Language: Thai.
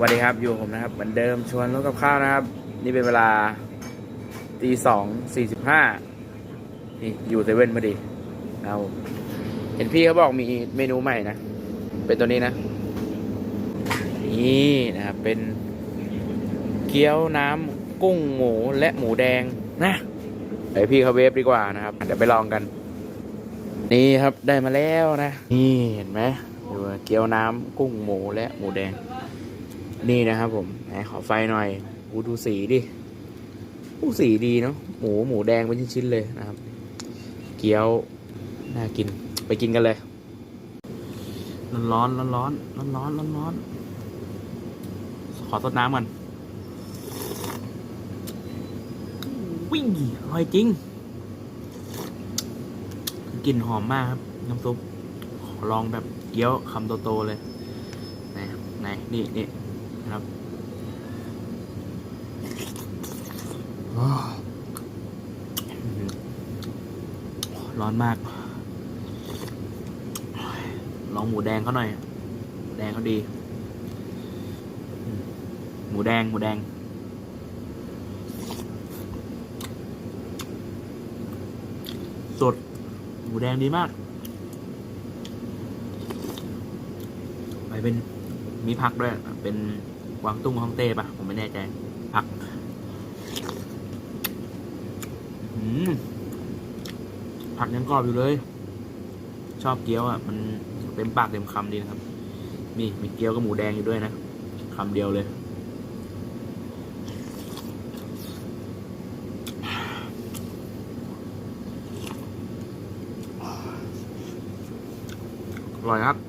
สวัสดีครับอยู่ผมนะครับ เหมือนเดิมชวนรถกับข้าวนะครับ นี่เป็นเวลาตีสองสี่สิบห้านี่อยู่เซเว่นพอดีเอาเห็นพี่เขาบอกมีเมนูใหม่นะ เป็นตัวนี้นะ นี่นะครับ เป็นเกี๊ยวน้ำกุ้งหมูและหมูแดงนะเดี๋ยวพี่เขาเวฟดีกว่านะครับเดี๋ยวไปลองกัน นี่ครับได้มาแล้วนะ นี่เห็นไหมดูเกี๊ยวน้ำกุ้งหมูและหมูแดง นี่นะครับผมไหนขอไฟหน่อยอูดูสีดิอูสีดีเนาะหมูหมูแดงเป็นชิ้นๆเลยนะครับ เกี๊ยวน่ากินไปกินกันเลย ร้อนร้อนร้อนร้อนร้อนร้อนอนขอต้นน้ำก่อนวิ่งอร่อยจริงกลิ่นหอมมากครับ น้ำซุปลองแบบเกี๊ยวคำโตๆเลย ไหนไหนนี่นี่ ครับอ้าวอื้อหือร้อนมาก ลองหมูแดงเขาหน่อยแดงเขาดีอืมหมูแดง หมูแดง สด หมูแดงดีมาก ไปเป็นมีผักด้วย เป็น กวางตุ้งฮ่องเต้ปะผมไม่แน่ใจผักผักยังกรอบอยู่เลย ชอบเกี๊ยวอะ มันเต็มปากเต็มคำดีนะครับ นี่มีเกี๊ยวกับหมูแดงอยู่ด้วยนะคำเดียวเลย อร่อยครับ